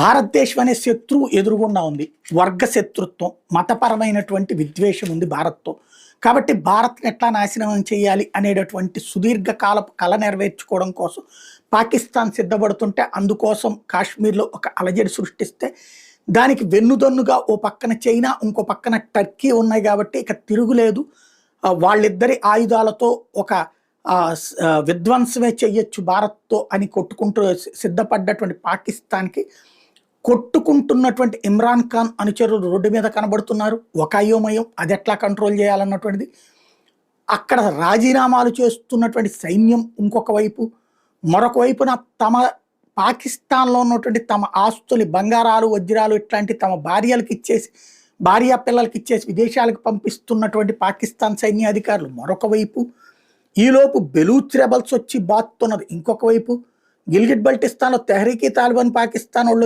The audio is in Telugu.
భారతదేశం అనే శత్రువు ఎదురుగుండా ఉంది. వర్గ శత్రుత్వం మతపరమైనటువంటి విద్వేషం ఉంది భారత్తో. కాబట్టి భారత్ని ఎట్లా నాశనం చేయాలి అనేటటువంటి సుదీర్ఘకాలపు కళ నెరవేర్చుకోవడం కోసం పాకిస్తాన్ సిద్ధపడుతుంటే అందుకోసం కాశ్మీర్లో ఒక అలజడి సృష్టిస్తే దానికి వెన్నుదన్నుగా ఓ పక్కన చైనా ఇంకో పక్కన టర్కీ ఉన్నాయి కాబట్టి ఇక తిరుగులేదు. వాళ్ళిద్దరి ఆయుధాలతో ఒక విధ్వంసమే చెయ్యొచ్చు భారత్తో అని కొట్టుకుంటూ సిద్ధపడ్డటువంటి పాకిస్తాన్కి కొట్టుకుంటున్నటువంటి ఇమ్రాన్ ఖాన్ అనుచరులు రోడ్డు మీద కనబడుతున్నారు. ఒక అయోమయం అది ఎట్లా కంట్రోల్ చేయాలన్నటువంటిది. అక్కడ రాజీనామాలు చేస్తున్నటువంటి సైన్యం ఇంకొక వైపు మరొక వైపున తమ పాకిస్తాన్లో ఉన్నటువంటి తమ ఆస్తులు బంగారాలు వజ్రాలు ఇట్లాంటి తమ భార్యలకు ఇచ్చేసి భార్య పిల్లలకి ఇచ్చేసి విదేశాలకు పంపిస్తున్నటువంటి పాకిస్తాన్ సైన్య అధికారులు మరొక వైపు. ఈలోపు బెలూచ్ రెబల్స్ వచ్చి బాత్తున్నది ఇంకొక వైపు. గిల్గిట్ బల్టిస్తాన్లో తెహరీకి తాలిబాన్ పాకిస్తాన్ వాళ్ళు